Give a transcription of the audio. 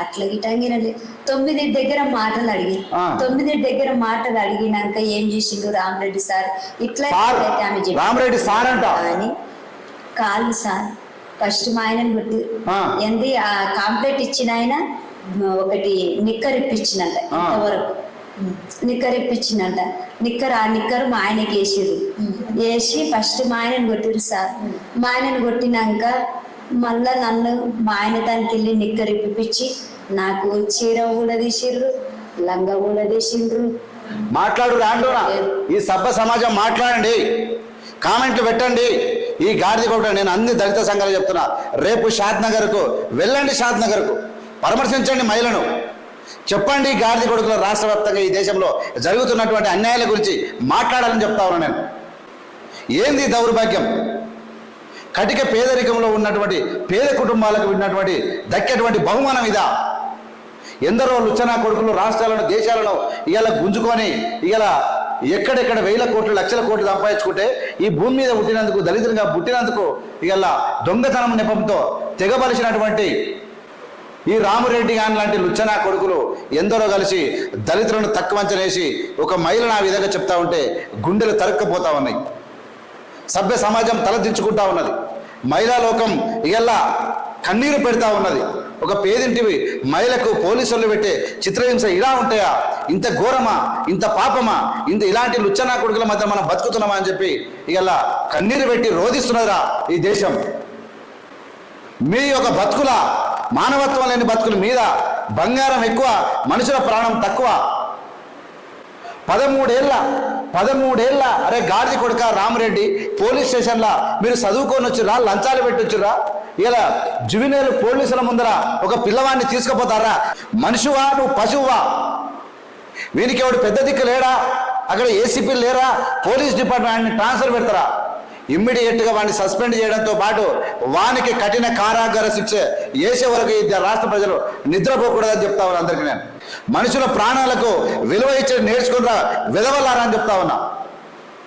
అట్లా గిటంగినలే తొమ్మిది దగ్గర మాటలు అడిగి. తొమ్మిది దగ్గర మాటలు అడిగినాక ఏం చేసిండు రామరెడ్డి సార్? ఇట్లా. రామరెడ్డి సార్ అంట. అని కాళ్ళు సార్ ఫస్ట్ మా ఆయనని కొట్టి ఆ. ఏంది ఆ కాంప్లైంట్ ఇచ్చిన ఆయన ఒకటి నిక్కర్ ఇప్పించినంట. ఇంతవరకు. నిక్కర్ ఇప్పించినంట. నిక్కర్ ఆ నిక్కర్ మా ఆయనకి వేసిరు వేసి ఫస్ట్ మా ఆయనని కొట్టిరు సార్. మా ఆయనని కొట్టినాక మళ్ళా నన్ను మా ఆయన దానికి వెళ్ళి నిక్కర్ ఇప్పించి నాకు చీర కూడా తీసిర్రు లంగా కూడా తీసిండ్రు మాట్లాడు రాండోనా? ఈ సభ్య సమాజం మాట్లాడండి కామెంట్లు పెట్టండి. ఈ గాడిద కూడా నేను అన్ని దళిత సంఘాలు చెప్తున్నా. రేపు షాద్ నగర్కు వెళ్ళండి షాద్ నగర్కు. పరామర్శించండి మహిళను. చెప్పండి గాడిద కొడుకుల రాష్ట్ర వ్యాప్తంగా ఈ దేశంలో జరుగుతున్నటువంటి అన్యాయాల గురించి మాట్లాడాలని చెప్తా ఉన్నా నేను. ఏంది దౌర్భాగ్యం? కటిక పేదరికంలో ఉన్నటువంటి పేద కుటుంబాలకు ఉన్నటువంటి దక్కేటువంటి బహుమానం ఇదా? ఎందరో లుచ్చనా కొడుకులు రాష్ట్రాలను దేశాలను ఇవాళ గుంజుకొని ఇవాళ ఎక్కడెక్కడ వేల కోట్లు లక్షల కోట్లు సంపాదించుకుంటే ఈ భూమి మీద పుట్టినందుకు దళితులుగా పుట్టినందుకు ఇవాళ దొంగతనం నెపంతో తెగబలిసినటువంటి ఈ రామురెడ్డి గాని లాంటి లుచ్చనా కొడుకులు ఎందరో కలిసి దళితులను తక్కువంచనేసి ఒక మహిళను ఆ విధంగా చెప్తా ఉంటే గుండెలు తరుక్కపోతా ఉన్నాయి. సభ్య సమాజం తలదించుకుంటా ఉన్నది. మహిళా లోకం ఇలా కన్నీరు పెడతా ఉన్నది. ఒక పేదింటివి మహిళకు పోలీసులు పెట్టే చిత్రహింస ఇలా ఉంటాయా? ఇంత ఘోరమా? ఇంత పాపమా? ఇంత ఇలాంటి లుచ్చనా కొడుకుల మధ్య మనం బతుకుతున్నామా అని చెప్పి ఇలా కన్నీరు పెట్టి రోధిస్తున్నదిరా ఈ దేశం. మీ యొక్క బతుకుల మానవత్వం లేని బతుకుల మీద బంగారం ఎక్కువ మనుషుల ప్రాణం తక్కువ. పదమూడేళ్ళ పదమూడేళ్ళ అరే గాడిది కొడుక రామరెడ్డి పోలీస్ స్టేషన్లో మీరు చదువుకొని వచ్చురా లంచాలు పెట్టొచ్చురా ఇలా జువినేలు పోలీసుల ముందర ఒక పిల్లవాడిని తీసుకుపోతారా? మనిషివా నువ్వు పశువువా? వీనికి ఎవడు పెద్ద దిక్కు లేడా? అక్కడ ఏసీపీ లేరా? పోలీస్ డిపార్ట్మెంట్ని ట్రాన్స్ఫర్ పెడతారా? ఇమ్మీడియట్గా వాడిని సస్పెండ్ చేయడంతో పాటు వానికి కఠిన కారాగార శిక్ష వేసే వరకు ఈ రాష్ట్ర ప్రజలు నిద్రపోకూడదని చెప్తా ఉన్నా అందరికీ నేను. మనుషుల ప్రాణాలకు విలువ ఇచ్చి నేర్చుకుంటా విధవలారా అని చెప్తా ఉన్నా.